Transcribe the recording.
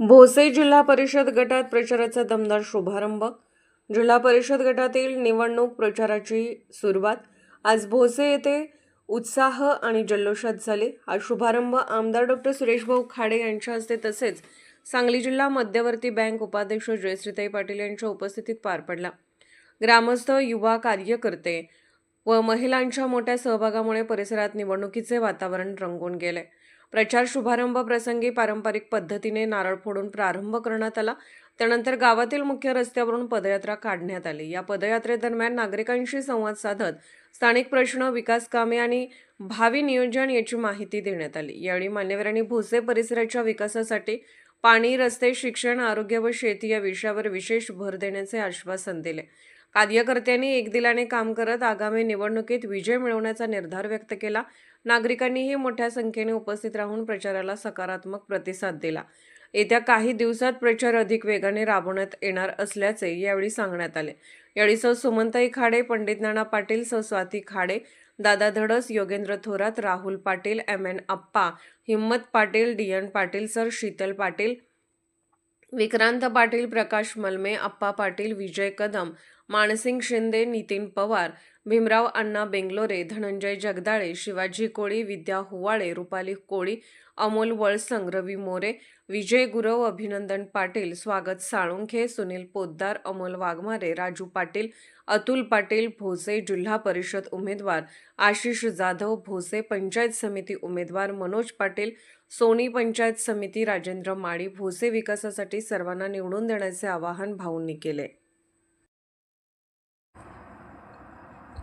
भोसे जिल्हा परिषद गटात प्रचाराचा दमदार शुभारंभ. जिल्हा परिषद गटातील निवडणूक प्रचाराची सुरुवात. आज भोसे येथे उत्साह आणि जल्लोषात झाले. हा शुभारंभ आमदार डॉक्टर सुरेशभाऊ खाडे यांच्या हस्ते तसेच सांगली जिल्हा मध्यवर्ती बँक उपाध्यक्ष जयश्रीताई पाटील यांच्या उपस्थितीत पार पडला. ग्रामस्थ युवा कार्यकर्ते व महिलांच्या मोठ्या सहभागामुळे परिसरात निवडणुकीचे वातावरण रंगून गेले. प्रचार शुभारंभ प्रसंगी पारंपरिक पद्धतीने नारळ फोडून प्रारंभ करण्यात आला. त्यानंतर गावातील मुख्य रस्त्यावरून पदयात्रा काढण्यात आली. या पदयात्रेदरम्यान नागरिकांशी संवाद साधत स्थानिक प्रश्न विकास कामे आणि भावी नियोजन याची माहिती देण्यात आली. यावेळी मान्यवरांनी भोसे परिसराच्या विकासासाठी पाणी रस्ते शिक्षण आरोग्य व शेती या विषयावर विशेष भर देण्याचे आश्वासन दिले. कार्यकर्त्यांनी एकदिलाने काम करत आगामी निवडणुकीत विजय मिळवण्याचा निर्धार व्यक्त केला. नागरिकांनीही मोठ्या संख्येने उपस्थित राहून प्रचाराला सकारात्मक प्रतिसाद दिला. येत्या काही दिवसात प्रचार अधिक वेगाने राबवण्यात येणार असल्याचे यावेळी सांगण्यात आले. यावेळी सौ सुमंताई खाडे पंडित नाना पाटील सौ Swati Khade Dada Dhadas Yogendra Thorat Rahul Patil M N Appa Himmat Patil D N Patil sir Sheetal Patil Vikrant Patil Prakash Malme Appa Patil Vijay Kadam Mansing Shinde Nitin Pawar Bhimrao Anna Benglore Dhananjay Jagdale Shivaji Koli Vidya Huvale Rupali Koli Amol Valsang Ravi More Vijay Gurav Abhinandan Patil स्वागत साळुंखे सुनील पोद्दार अमोल वाघमारे राजू पाटील अतुल पाटील भोसे जिल्हा परिषद उमेदवार आशिष जाधव भोसे पंचायत समिती उमेदवार Manoj Patil Sony panchayat समिती राजेंद्र माळी भोसे विकासासाठी सर्वांना निवडून देण्याचे आवाहन भाऊंनी केले.